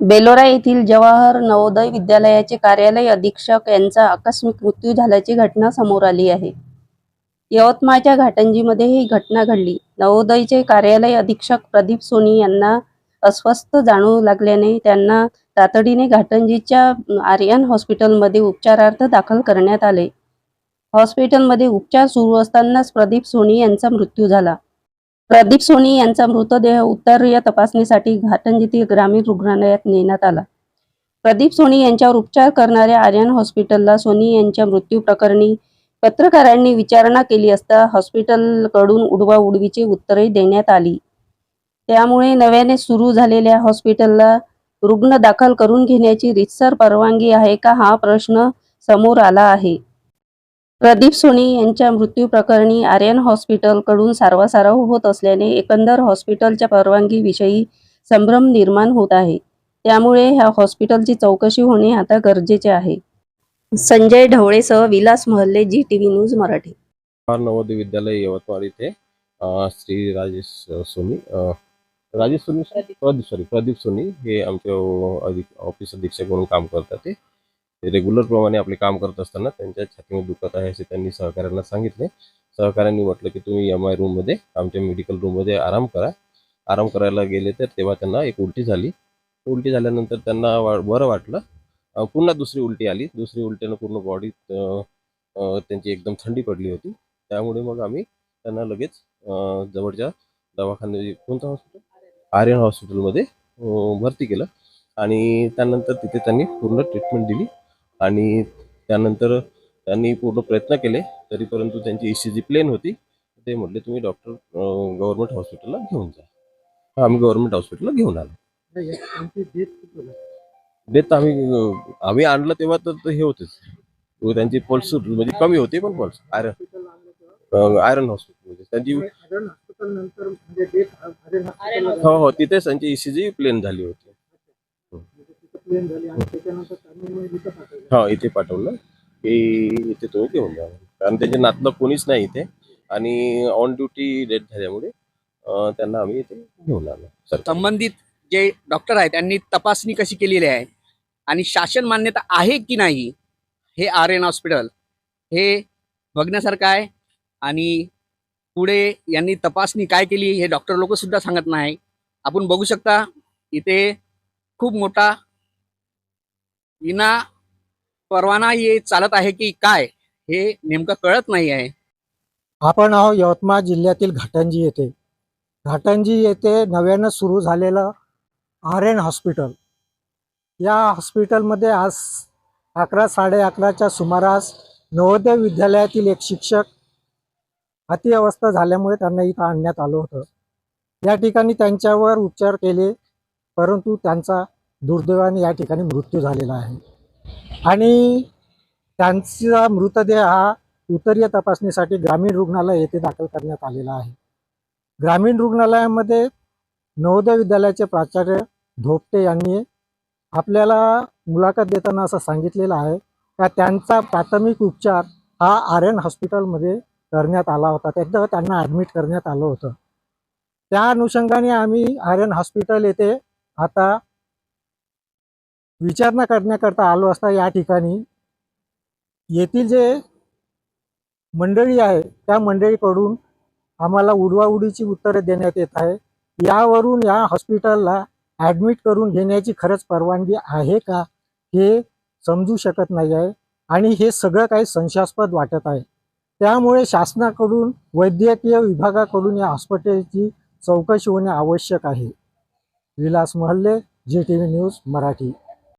बेलोरा येथील जवाहर नवोदय विद्यालयाचे कार्यालय अधीक्षक यांचा आकस्मिक मृत्यू झाल्याची घटना समोर आली आहे. यवतमाळच्या घाटंजीमध्ये ही घटना घडली. नवोदयचे कार्यालय अधीक्षक प्रदीप सोनी यांना अस्वस्थ जाणू लागल्याने त्यांना तातडीने घाटंजीच्या आर्यन हॉस्पिटलमध्ये उपचारार्थ दाखल करण्यात आले. हॉस्पिटलमध्ये उपचार सुरू असतानाच प्रदीप सोनी यांचा मृत्यू झाला. प्रदीप सोनी यांचा मृतदेह उत्तरीय तपासणीसाठी घाटंजीतील ग्रामीण रुग्णालयात नेण्यात आला. प्रदीप सोनी यांच्यावर उपचार करणाऱ्या आर्यन हॉस्पिटलला सोनी यांच्या मृत्यू प्रकरणी पत्रकारांनी विचारणा केली असता हॉस्पिटलकडून उडवाउडवीची उत्तरे देण्यात आली. त्यामुळे नव्याने सुरू झालेल्या हॉस्पिटलला रुग्ण दाखल करून घेण्याची रितसर परवानगी आहे का हा प्रश्न समोर आला आहे. प्रदीप सोनी यांच्या मृत्यू प्रकरणी आर्यन हॉस्पिटलकडून सारवासारव होत असल्याने एकंदर हॉस्पिटलच्या परवानगीविषयी संभ्रम निर्माण होत आहे. त्यामुळे ह्या हॉस्पिटलची चौकशी होणे आता गरजेचे आहे. Sanjay ढवळेसह Vilas Mahalle G T V news Marathi. Navodaya Vidyalaya Yavatmal इथे श्री राजेश सोनी राजेश सोनी प्रदीप सॉरी प्रदीप सोनी हे आमचे ऑफिस अधीक्षक म्हणून काम करतात ते. रेग्युलर प्रमाणे आपले काम करत असताना त्यांच्या छातीमध्ये दुखत आहे असे त्यांनी सहकाऱ्यांना सांगितले. सहकाऱ्यांनी म्हटलं की तुम्ही एम आय रूममध्ये आमच्या मेडिकल रूममध्ये आराम करा. आराम करायला गेले तर तेव्हा त्यांना एक उलटी झाली. उलटी झाल्यानंतर त्यांना वा- बरं वाटलं. पुन्हा दुसरी उलटी आली. दुसरी उलटीनं पूर्ण बॉडीत त्यांची एकदम थंडी पडली होती. त्यामुळे मग आम्ही त्यांना लगेच जवळच्या दवाखान्यात कोणतं हॉस्पिटल आर्यन हॉस्पिटलमध्ये भरती केलं. आणि त्यानंतर तिथे त्यांनी पूर्ण ट्रीटमेंट दिली. आणि त्यानंतर त्यांनी पूर्ण प्रयत्न केले तरी परंतु त्यांची ई सी जी प्लेन होती. ते म्हटले तुम्ही डॉक्टर गव्हर्नमेंट हॉस्पिटलला घेऊन जा. आम्ही गव्हर्नमेंट हॉस्पिटलला घेऊन आलो. डेथ आम्ही आम्ही आणलं तेव्हा तर हे होतेच. त्यांची पल्स म्हणजे कमी होती पण पल्स आयरन आयरन हॉस्पिटल त्यांची हो हो तिथेच त्यांची ईसीजी प्लेन झाली होती. हो इथे पाठवलं. की इथे तुम्ही घेऊन जा कारण त्याचे नातलं कोणीच नाही इथे. आणि ऑन ड्युटी डेथ झाल्यामुळे अं, त्यांना आम्ही इथे घेऊन आलो सर संबंधित जे डॉक्टर आहेत त्यांनी तपासणी कशी केलेली आहे? आणि शासन मान्यता आहे की नाही? हे आर एन हॉस्पिटल हे बघण्यासारखं आहे. आणि पुढे यांनी तपासणी काय केली हे डॉक्टर लोक सुद्धा सांगत नाही. आपण बघू शकता इथे खूप मोठा विना परवाना ये चालत आहे की काय हे नेमकं कळत नाही आहे. आपण आहो यवतमाळ जिल्ह्यातील घाटंजी येथे. घाटंजी येथे नव्यानं सुरू झालेलं आर एन हॉस्पिटल. या हॉस्पिटलमध्ये आज अकरा साडे अकराच्या सुमारास नवोदय विद्यालयातील एक शिक्षक अतिअवस्था झाल्यामुळे त्यांना इथं आणण्यात आलं होतं. या ठिकाणी त्यांच्यावर उपचार केले परंतु त्यांचा दुर्दैवाने या ठिकाणी मृत्यू झालेला आहे. आणि त्यांचा मृतदेह हा उत्तरीय तपासणीसाठी ग्रामीण रुग्णालय येथे दाखल करण्यात आलेला आहे. ग्रामीण रुग्णालयामध्ये नवोदय विद्यालयाचे प्राचार्य धोपटे यांनी आपल्याला मुलाखत देताना असं सांगितलेलं आहे का त्यांचा प्राथमिक उपचार हा आर एन हॉस्पिटलमध्ये करण्यात आला होता. त्यांना त्यांना ॲडमिट करण्यात आलं होतं. त्या अनुषंगाने आम्ही आर्यन हॉस्पिटल येथे आता विचारणा करण्याकरता आलो असता या ठिकाणी येथील जे मंडळी आहे त्या मंडळीकडून आम्हाला उडवाउडीची उत्तरे देण्यात येत आहे. यावरून या हॉस्पिटलला ॲडमिट करून घेण्याची खरंच परवानगी आहे का हे समजू शकत नाही आहे आणि हे सगळं काही संशयास्पद वाटत आहे. त्यामुळे शासनाकडून वैद्यकीय विभागाकडून या हॉस्पिटलची चौकशी होणे आवश्यक आहे. Vilas Mahalle G T V news Marathi.